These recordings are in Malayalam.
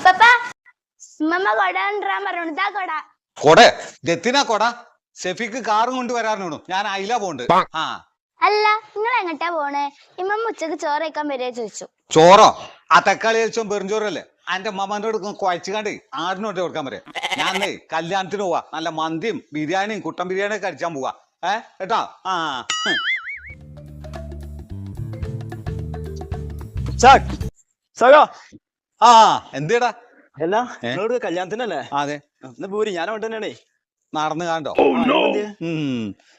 ഇപ്പപ്പ ഉമ്മമ്മ കൊട കൊണ്ടുവരാൻ പറഞ്ഞു ഇതാ കൊട. കൊടേ? ഗത്തിനാ കൊട? ഷെഫിക്ക് കാറും കൊണ്ട് വരാറിനോടു ഞാൻ അയില പോണ്ട്. ആ. അല്ല നിങ്ങൾ എങ്ങട്ടാ പോണേ? ഇമ്മമ്മ ഉച്ചയ്ക്ക് ചോറ് കഴിക്കാൻ വരിക ചോദിച്ചു. ചോറോ? ആ തക്കാളി കഴിച്ചോ പെറുംചോറല്ലേ അന്റെ അമ്മമാന്റെ അടുത്ത് കുഴച്ചുകാണ്ട് ആടിനോട്ട് കൊടുക്കാൻ പറയാം ഞാൻ കല്യാണത്തിന് പോവാ. നല്ല മന്തിയും ബിരിയാണിയും കുട്ടൻ ബിരിയാണിയും കഴിച്ചാൻ അടിച്ചാൻ പോവാ. ഏ? കേട്ടോ? ആ. സഖാ ആ എന്തേടാ? അല്ല ഏ? നിങ്ങളോട് കല്യാണത്തിനല്ലേ? ആ, അതെ. എന്ന പോരി ഞാൻ അവിടെ തന്നെയാണേ. നടന്നു കാണ്ടോ?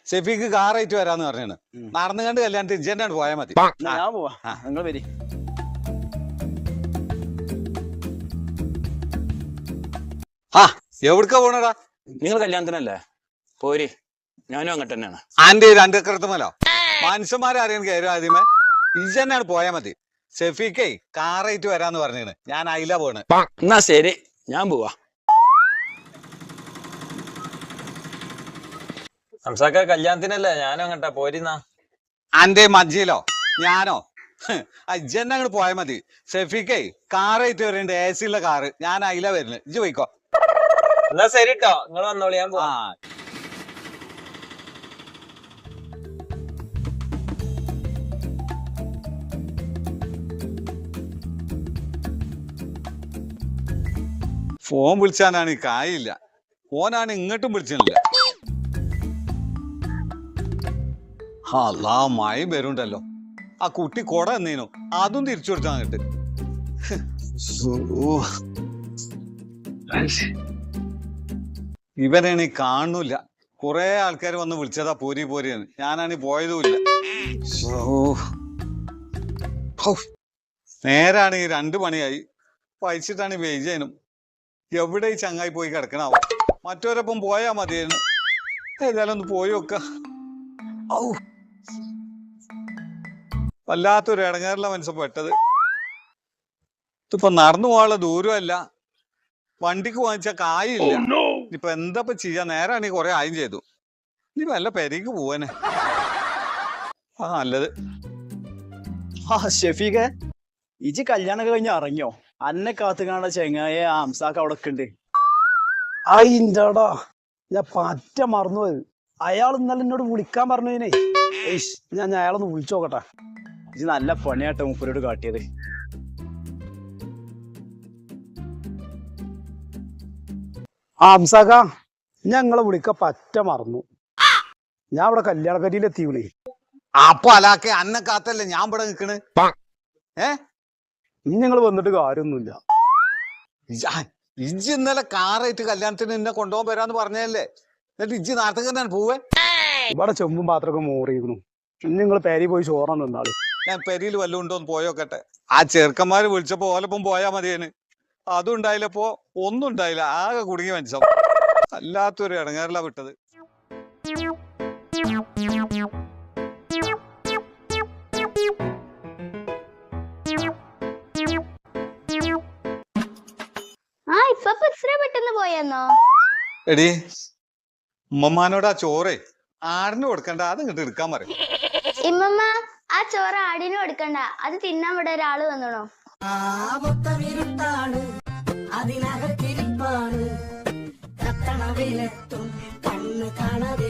സെഫിക്ക് കാർ ആയിട്ട് കാറായിട്ട് വരാന്ന് പറഞ്ഞാണ്. നടന്നു കണ്ട് കല്യാണത്തിന് ഇജ്ജെന്നാണ് പോയാൽ മതി. ഞാൻ പോവാ. നിങ്ങൾ വരി. ആ എവിടുക്ക പോണടാ? നിങ്ങൾ കല്യാണത്തിനല്ലേ? പോരി. ഞാനും അങ്ങോട്ട് തന്നെയാണ്. ആന്റെ രണ്ട് കൃത്യമല്ലോ മനുഷ്യന്മാരറിയാൻ കയറും ആദ്യമേ. ഇജ്ജെന്നാണ് പോയാൽ മതി. ഷെഫിക്കേ കാറായിട്ട് വരാന്ന് പറഞ്ഞാണ് ഞാൻ അയില പോണ്. എന്നാ ശരി. ഞാൻ പോവാ. സംസാക്ക കല്യാണത്തിനല്ലേ? ഞാനും അങ്ങട്ടാ. പോരിന്നാ. അന്റെ മജ്ജിയിലോ ഞാനോ? അജ്ജന്നെ അങ്ങോട്ട് പോയാൽ മതി. ഷെഫിക്കേ കാറായിട്ട് വരുന്നുണ്ട് എ സി ഉള്ള കാറ് ഞാൻ അയില വരുന്നു ഇജ്ജ് പോയിക്കോ. എന്നാ ശരി കേട്ടോ നിങ്ങൾ വന്നോളി. ഞാൻ ആ പോവാ ഫോൺ വിളിച്ചാനാണ് കായില്ല ഫോനാണ് ഇങ്ങോട്ടും വിളിച്ചില്ല അല്ലാ മായും വരുണ്ടല്ലോ ആ കുട്ടി കൊട എന്നേനു അതും തിരിച്ചു കൊടുത്താ അങ്ങട്ട്. ഇവരാണ് കാണുന്നില്ല. കുറെ ആൾക്കാർ വന്ന് വിളിച്ചതാ പോരി പോരി ഞാനാണ് പോയതുമില്ല. നേരാണ് ഈ രണ്ടു മണിയായി. പഴിച്ചിട്ടാണ് വെയിജനും എവിടെ ഈ ചങ്ങായി പോയി കിടക്കണാവോ? മറ്റൊരപ്പം പോയാ മതിയായിരുന്നു. ഏതായാലും ഒന്ന് പോയി നോക്ക. ഔ. വല്ലാത്തൊരു ഇടങ്ങാറില്ല മനസ്സ് പെട്ടത്. ഇതിപ്പോ നടന്നു പോകാനുള്ള ദൂരമല്ല. വണ്ടിക്ക് വാങ്ങിച്ച കായില്ല ഇപ്പൊ എന്തപ്പൊ ചെയ്യാ? നേരാണെങ്കിൽ കൊറേ ആയും ചെയ്തു. ഇനി വല്ല പെരേക്ക് പോവാനെ. ആ നല്ലത്. ആ ഷെഫീഖ് ഇജ് കല്യാണം കഴിഞ്ഞ് ഇറങ്ങിയോ? അന്നെ കാത്തു കാണ ചെങ്ങായ ആ അവിടെ ഒക്കെ ഉണ്ട് അയിന്റെടാ ഞാൻ പറ്റ മറന്നുപോയത്. അയാൾ ഇന്നലെ എന്നോട് വിളിക്കാൻ പറഞ്ഞതിനെ ഞാൻ അയാളൊന്ന് വിളിച്ചു നോക്കട്ടെ. ഇത് നല്ല പണിയാട്ടെ മൂപ്പരോട് കാട്ടിയത്. ഹംസാക്ക ഞങ്ങളെ വിളിക്ക പറ്റ മറന്നു. ഞാൻ ഇവിടെ കല്യാണക്കരിയിലെത്തി വിളി അപ്പൊ അലാക്കെ അന്നെ കാത്തല്ലേ ഞാൻ ഇവിടെ നിക്കണ്? ഏ? ഇനി ഞങ്ങൾ വന്നിട്ട് കാര്യമൊന്നുമില്ല. ഇജ്ജ് ഇന്നലെ കാറായിട്ട് കല്യാണത്തിന് എന്നെ കൊണ്ടുപോകാൻ വരാന്ന് പറഞ്ഞല്ലേ എന്നിട്ട് ഇജ്ജ് നാട്ടിൽ തന്നെയാണ് പോവേ? ഇവിടെ ചെമ്പും പാത്രമൊക്കെ മോറിയിരുന്നു ഇനി നിങ്ങൾ പെരി പോയി ചോറാൻ എന്നാൽ ഞാൻ പെരിയിൽ വല്ലതും ഉണ്ടോ എന്ന് പോയോക്കട്ടെ ആ ചെറുക്കന്മാര് വിളിച്ചപ്പോ ഓലപ്പം പോയാ മതിയേന്. അതും ഉണ്ടായില്ലപ്പോ ഒന്നും ഉണ്ടായില്ല. ആകെ കുടുങ്ങി മനുഷ്യൻ. അല്ലാത്തൊരു ഇടങ്ങാറില്ല വിട്ടത്. ഇത്ര പെട്ടെന്ന് പോയെന്നോ? എടി ഉമ്മമാനോട് ആ ചോറേ ആടിന് കൊടുക്കണ്ട അത് ഇങ്ങോട്ട് എടുക്കാൻ പറയും. ഇമ്മമ്മ ആ ചോറ് ആടിനും കൊടുക്കണ്ട അത് തിന്നാൻ ഇവിടെ ഒരാൾ വന്നണോ? അതിനകത്തിരിപ്പാണ്. കത്തണവിലെത്തും കണ്ണ് കാണാതിരിപ്പാണ്